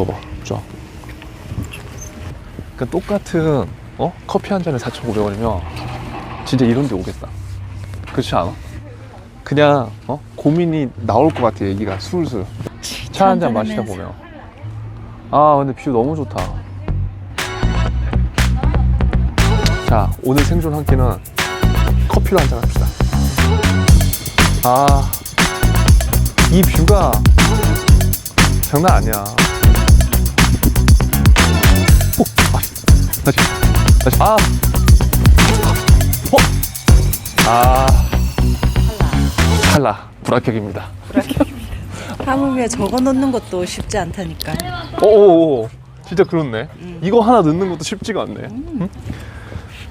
뷰 봐봐. 쫙. 그러니까 똑같은 어? 커피 한 잔에 4,500원이면 진짜 이런 데 오겠다. 그렇지 않아? 그냥 어? 고민이 나올 것 같아 얘기가 술술. 차 한 잔 마시다 보면. 아 근데 뷰 너무 좋다. 자 오늘 생존 한 끼는 커피로 한 잔 합시다. 아, 이 뷰가 장난 아니야. 오, 아, 다시, 다시. 아, 어, 아, 탈락. 불합격입니다. 하물며 적어 놓는 것도 쉽지 않다니까. 오 오 오, 진짜 그렇네. 이거 하나 넣는 것도 쉽지가 않네. 응?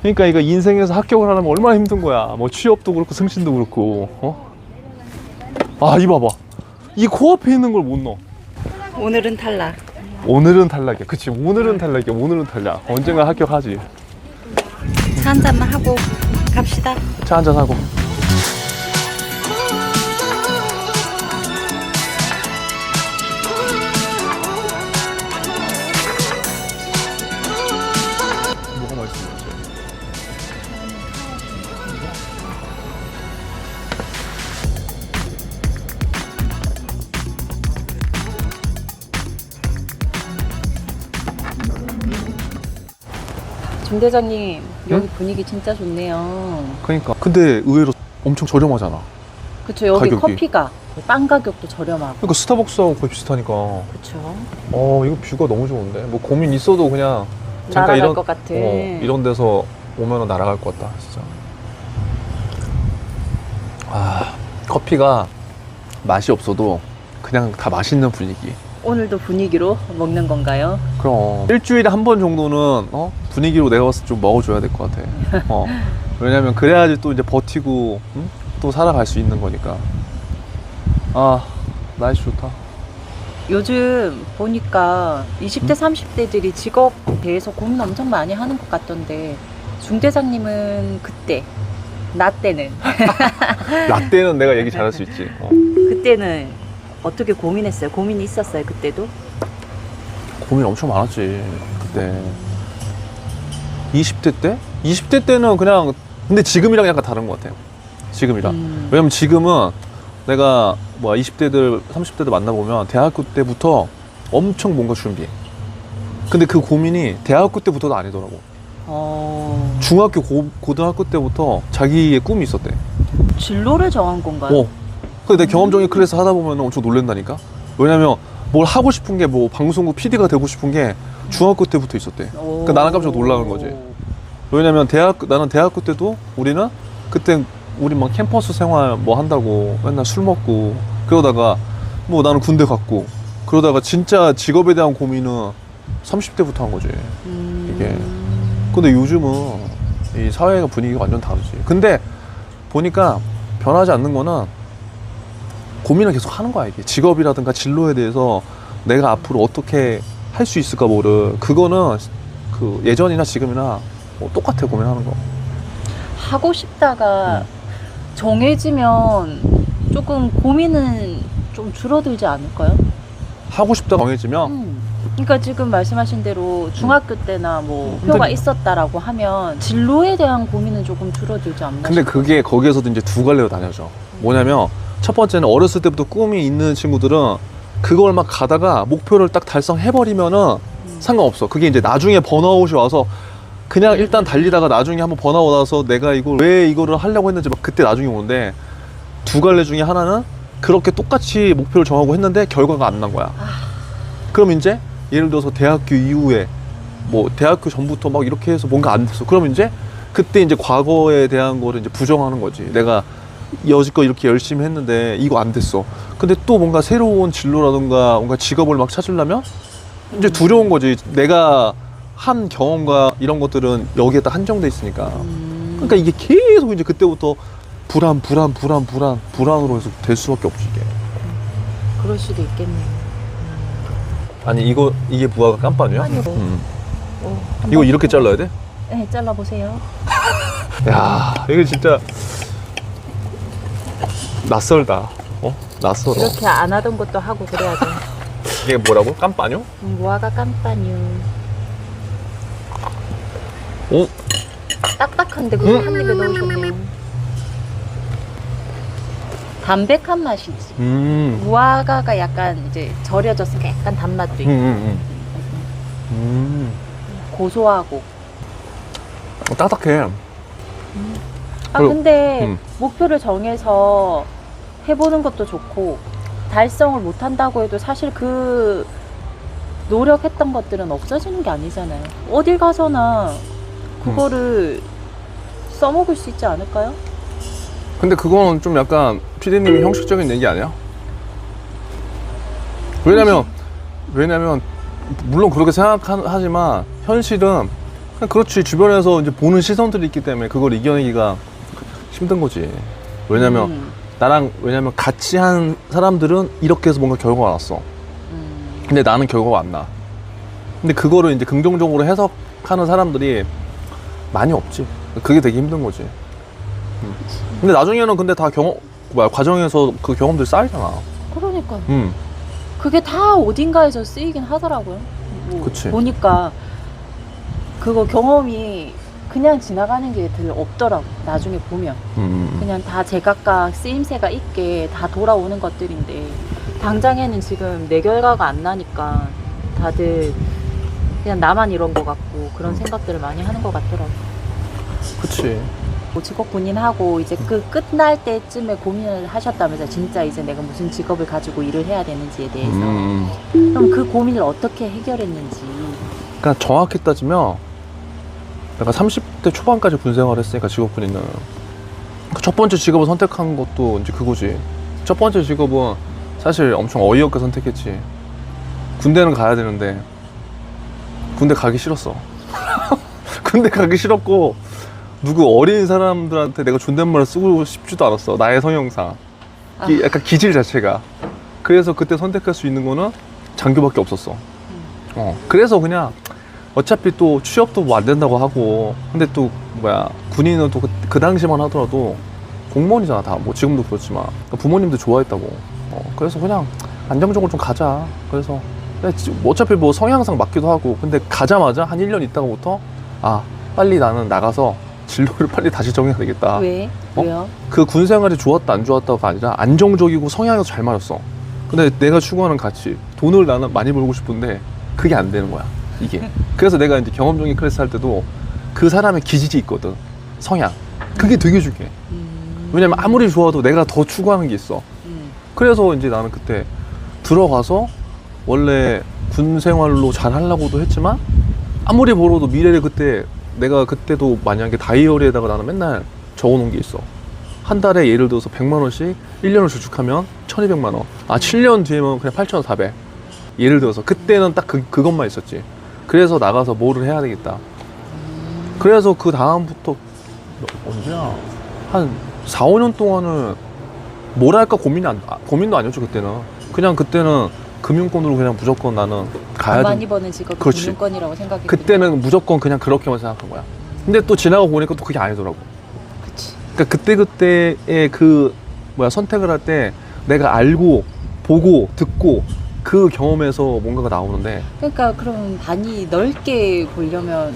그러니까 이거 인생에서 합격을 하려면 얼마나 힘든 거야. 뭐 취업도 그렇고 승진도 그렇고. 어? 아, 이 봐봐. 이 코앞에 있는 걸 못 넣어. 오늘은 탈락. 오늘은 탈락이야. 그치. 오늘은 탈락이야. 오늘은 탈락. 언젠가 합격하지. 차 한 잔만 하고 갑시다. 차 한잔 하고. 중 대장님 여기 분위기 진짜 좋네요. 그러니까. 근데 의외로 엄청 저렴하잖아. 그쵸 여기 가격이. 커피가 빵 가격도 저렴하고. 그러니까 스타벅스하고 거의 비슷하니까. 그쵸. 어, 이거 뷰가 너무 좋은데. 뭐 고민 있어도 그냥 잠깐 날아갈 이런 것 같은. 어, 이런 데서 오면은 날아갈 것 같다, 진짜. 아, 커피가 맛이 없어도 그냥 다 맛있는 분위기. 오늘도 분위기로 먹는 건가요? 그럼 일주일에 한 번 정도는 어? 분위기로 내가 봤을 때 좀 먹어줘야 될 것 같아. 어. 왜냐면 그래야지 또 이제 버티고 응? 또 살아갈 수 있는 거니까. 아, 날씨 좋다. 요즘 보니까 20대 30대들이 직업에 대해서 고민 엄청 많이 하는 것 같던데 중 대장님은 그때 나 때는 라떼는 내가 얘기 잘할 수 있지. 어. 그때는 어떻게 고민했어요? 고민이 있었어요 그때도? 고민 엄청 많았지 그때 20대 때? 20대 때는 그냥 근데 지금이랑 약간 다른 것 같아요 지금이랑 음. 왜냐면 지금은 내가 뭐 20대들 30대들 만나보면 대학교 때부터 엄청 뭔가 준비해 근데 그 고민이 대학교 때부터도 아니더라고 어... 중학교 고, 고등학교 때부터 자기의 꿈이 있었대 진로를 정한 건가요? 어. 근데 내 경험적인 클래스 하다 보면 엄청 놀란다니까 왜냐면 뭘 하고 싶은 게 뭐 방송국 PD가 되고 싶은 게 중학교 때부터 있었대 그러니까 나는 깜짝 놀라는 거지. 왜냐면 대학 나는 대학교 때도 우리는 그때 우리 막 캠퍼스 생활 뭐 한다고 맨날 술 먹고 그러다가 뭐 나는 군대 갔고 그러다가 진짜 직업에 대한 고민은 30대부터 한 거지. 음... 이게. 근데 요즘은 이 사회가 분위기가 완전 다르지. 근데 보니까 변하지 않는 거는 고민을 계속 하는 거야 이게 직업이라든가 진로에 대해서 내가 앞으로 어떻게 할 수 있을까 뭐를 그거는 그 예전이나 지금이나 뭐 똑같아 고민하는 거. 하고 싶다가 음. 정해지면 조금 고민은 좀 줄어들지 않을까요? 하고 싶다 정해지면 음. 그러니까 지금 말씀하신 대로 중학교 때나 뭐 목표가 근데- 있었다라고 하면 진로에 대한 고민은 조금 줄어들지 않나 근데 싶어요. 그게 거기에서도 이제 두 갈래로 나뉘어져. 뭐냐면 첫 번째는 어렸을 때부터 꿈이 있는 친구들은 그걸 막 가다가 목표를 딱 달성해버리면은 음. 상관없어. 그게 이제 나중에 번아웃이 와서 그냥 일단 달리다가 나중에 한번 번아웃 와서 내가 이걸 왜 이거를 하려고 했는지 막 그때 나중에 오는데 두 갈래 중에 하나는 그렇게 똑같이 목표를 정하고 했는데 결과가 안 난 거야. 그럼 이제 예를 들어서 대학교 이후에 뭐 대학교 전부터 막 이렇게 해서 뭔가 안 됐어. 그럼 이제 그때 이제 과거에 대한 거를 이제 부정하는 거지. 내가 여지껏 이렇게 열심히 했는데 이거 안 됐어. 근데 또 뭔가 새로운 진로라든가 뭔가 직업을 막 찾으려면 이제 두려운 거지. 내가 한 경험과 이런 것들은 여기에 딱 한정돼 있으니까. 음. 그러니까 이게 계속 이제 그때부터 불안, 불안, 불안, 불안, 불안으로 해서 될 수밖에 없지 이게. 그럴 수도 있겠네요. 아니 이거 이게 부하가 깜빵이야? 아니요. 음. 어, 한번- 이거 이렇게 잘라야 돼? 네, 잘라 보세요. 야, 이거 진짜 낯설다. 어? 낯설어. 이렇게 안 하던 것도 하고 그래야죠. 이게 뭐라고? 깜빠뇨? 무화과 깜빠뉴. 오, 딱딱한데 그걸 음. 한 입에 넣으셨네요. 담백한 맛이지. 음, 무화과가 약간 이제 절여졌으니까 약간 단맛도 음, 있고 음, 음. 고소하고. 어, 딱딱해. 아 그리고- 근데 음. 목표를 정해서 해보는 것도 좋고 달성을 못 한다고 해도 사실 그 노력했던 것들은 없어지는 게 아니잖아요. 어딜 가서나 그거를 써먹을 수 있지 않을까요? 근데 그건 좀 약간 피디님이 형식적인 얘기 아니야? 왜냐면 왜냐면 물론 그렇게 생각하지만 현실은 그렇지 주변에서 이제 보는 시선들이 있기 때문에 그걸 이겨내기가 힘든 거지. 왜냐면 음, 나랑 왜냐면 같이 한 사람들은 이렇게 해서 뭔가 결과가 났어. 음, 근데 나는 결과가 안 나. 근데 그거를 이제 긍정적으로 해석하는 사람들이 많이 없지. 그게 되게 힘든 거지. 음. 근데 나중에는 근데 다 경험, 뭐야, 과정에서 그 경험들 쌓이잖아. 그러니까 음. 그게 다 어딘가에서 쓰이긴 하더라고요. 뭐 그치. 보니까 그거 경험이 그냥 지나가는 게들 없더라고. 나중에 보면. 음. 그냥 다 제각각 쓰임새가 있게 다 돌아오는 것들인데 당장에는 지금 내 결과가 안 나니까 다들 그냥 나만 이런 것 같고 그런 음. 생각들을 많이 하는 것 같더라고. 그치. 뭐 직업 군인하고 이제 그 끝날 때쯤에 고민을 하셨다면서 진짜 이제 내가 무슨 직업을 가지고 일을 해야 되는지에 대해서 음. 그럼 그 고민을 어떻게 해결했는지 그러니까 정확히 따지면 내가 30대 초반까지 군 생활을 했으니까 직업군인은 그첫 번째 직업을 선택한 것도 이제 그거지. 첫 번째 직업은 사실 엄청 어이없게 선택했지. 군대는 가야 되는데 군대 가기 싫었어. 군대 가기 싫었고 누구 어린 사람들한테 내가 존댓말을 쓰고 싶지도 않았어. 나의 성형상. 이- 약간 기질 자체가. 그래서 그때 선택할 수 있는 거는 장교밖에 없었어. 어, 그래서 그냥 어차피 또 취업도 뭐 안 된다고 하고 근데 또 뭐야 군인은 또그 당시만 하더라도 공무원이잖아 다 뭐 지금도 그렇지만 그러니까 부모님도 좋아했다고 어, 그래서 그냥 안정적으로 좀 가자 그래서 뭐 어차피 뭐 성향상 맞기도 하고 근데 가자마자 한 1년 있다가부터 아 빨리 나는 나가서 진로를 빨리 다시 정해야 되겠다 왜? 어? 왜요? 그 군 생활이 좋았다 안 좋았다가 아니라 안정적이고 성향이 잘 맞았어. 근데 내가 추구하는 가치, 돈을 나는 많이 벌고 싶은데 그게 안 되는 거야. 이게. 그래서 내가 이제 경험적인 클래스 할 때도 그 사람의 기질이 있거든. 성향. 그게 되게 중요해. 음, 왜냐면 아무리 좋아도 내가 더 추구하는 게 있어. 음, 그래서 이제 나는 그때 들어가서 원래 군 생활로 잘 하려고도 했지만 아무리 벌어도 미래를 그때 내가 그때도 만약에 다이어리에다가 나는 맨날 적어놓은 게 있어. 한 달에 예를 들어서 100만 원씩 1년을 저축하면 1200만 원. 아, 7년 뒤에면 그냥 8400. 예를 들어서 그때는 딱 그, 그것만 있었지. 그래서 나가서 뭐를 해야 되겠다. 그래서 그 다음부터 언제야? 한 4, 5년 동안은 뭘 할까 고민이 안, 아, 고민도 아니었죠 그때는 그냥 그때는 금융권으로 그냥 무조건 나는 가야 많이 돼 버는 직업이 그렇지. 금융권이라고 생각했거든요. 그때는 무조건 그냥 그렇게만 생각한 거야 근데 또 지나고 보니까 또 그게 아니더라고 그치. 그러니까 그때 그때의 그 뭐야 선택을 할 때 내가 알고 보고 듣고 그 경험에서 뭔가가 나오는데 그러니까 그럼 많이 넓게 보려면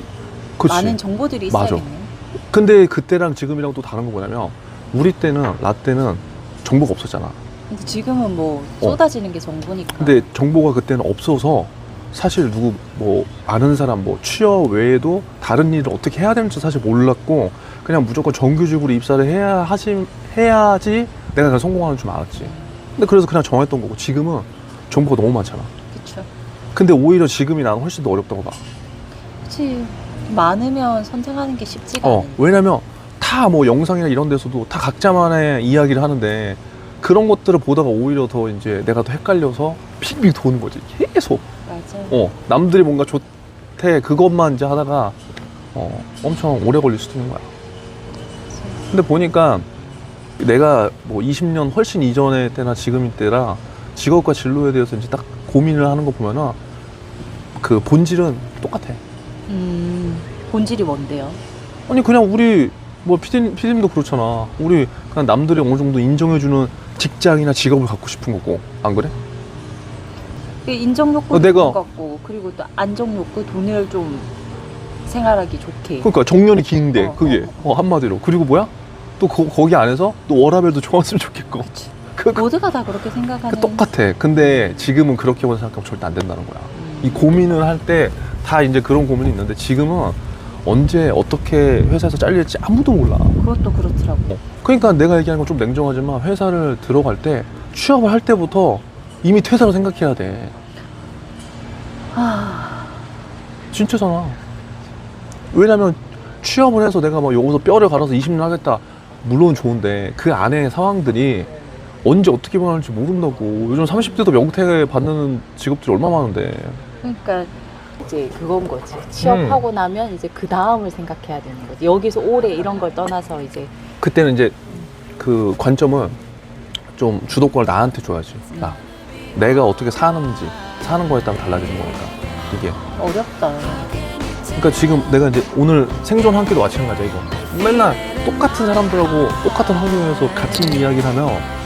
그치 많은 정보들이 맞아. 있어야겠네요. 근데 그때랑 지금이랑 또 다른 거 뭐냐면 우리 때는 나 때는 정보가 없었잖아 근데 지금은 뭐 어. 쏟아지는 게 정보니까. 근데 정보가 그때는 없어서 사실 누구 뭐 아는 사람 뭐 취업 외에도 다른 일을 어떻게 해야 되는지 사실 몰랐고 그냥 무조건 정규직으로 입사를 해야 하지 해야지 내가 그냥 성공하는 줄 알았지. 근데 그래서 그냥 정했던 거고 지금은 정보가 너무 많잖아. 그쵸. 근데 오히려 지금이 나는 훨씬 더 어렵다고 봐. 그치. 많으면 선택하는 게 쉽지가 어 않은데. 왜냐면 다 뭐 영상이나 이런 데서도 다 각자만의 이야기를 하는데 그런 것들을 보다가 오히려 더 이제 내가 더 헷갈려서 핑핑 도는 거지 계속. 맞아. 어, 남들이 뭔가 좋대 그것만 이제 하다가 어, 엄청 오래 걸릴 수도 있는 거야. 근데 보니까 내가 뭐 20년 훨씬 이전의 때나 지금의 때라 직업과 진로에 대해서 이제 딱 고민을 하는 거 보면은 그 본질은 똑같아. 음, 본질이 뭔데요? 아니 그냥 우리 뭐 피디 피디님도 그렇잖아. 우리 그냥 남들이 어느 정도 인정해주는 직장이나 직업을 갖고 싶은 거고 안 그래? 그 인정 욕구 어, 내가- 있는 것 같고 그리고 또 안정 욕구 돈을 좀 생활하기 좋게. 그러니까 정년이 긴데 어, 그게 어, 한마디로 그리고 뭐야? 또 거, 거기 안에서 또 워라벨도 좋았으면 좋겠고 그치. 그, 그, 모두가 다 그렇게 생각하는. 그 똑같아. 근데 지금은 그렇게 생각하면 절대 안 된다는 거야. 음. 이 고민을 할 때 다 이제 그런 고민이 있는데 지금은 언제 어떻게 회사에서 잘릴지 아무도 몰라. 그것도 그렇더라고. 어. 그러니까 내가 얘기하는 건 좀 냉정하지만 회사를 들어갈 때 취업을 할 때부터 이미 퇴사로 생각해야 돼. 아, 진짜잖아. 왜냐면 취업을 해서 내가 막 여기서 뼈를 갈아서 20년 하겠다. 물론 좋은데 그 안에 상황들이 언제 어떻게 변할지 모른다고. 요즘 30대도 명퇴 받는 직업들이 얼마나 많은데. 그러니까 이제 그건 거지. 취업하고 음. 나면 이제 그 다음을 생각해야 되는 거지. 여기서 오래 이런 걸 떠나서 이제 그때는 이제 그 관점은 좀 주도권을 나한테 줘야지. 나. 내가 어떻게 사는지 사는 거에 따라 달라지는 거니까 이게. 어렵다. 그러니까 지금 내가 이제 오늘 생존 한 끼도 마찬가지야 이거. 맨날 똑같은 사람들하고 똑같은 환경에서 같은 이야기를 하면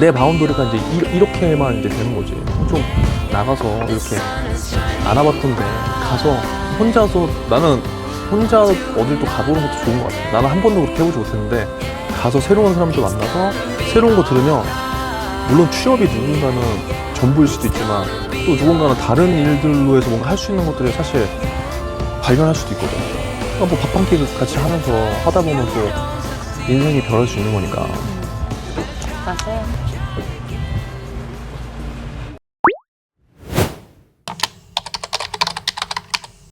내 바운더리가 이제 이, 렇게만 이제 되는 거지. 좀 나가서 이렇게 안 와봤던데 가서 혼자서 나는 혼자 어딜 또 가보는 것도 좋은 것 같아. 나는 한 번도 그렇게 해보지 못했는데 가서 새로운 사람들 만나서 새로운 거 들으면 물론 취업이 누군가는 전부일 수도 있지만 또 누군가는 다른 일들로 해서 뭔가 할 수 있는 것들을 사실 발견할 수도 있거든. 그러니까 뭐밥 한 끼 같이 하면서 하다 보면 또 인생이 변할 수 있는 거니까. 맞아요.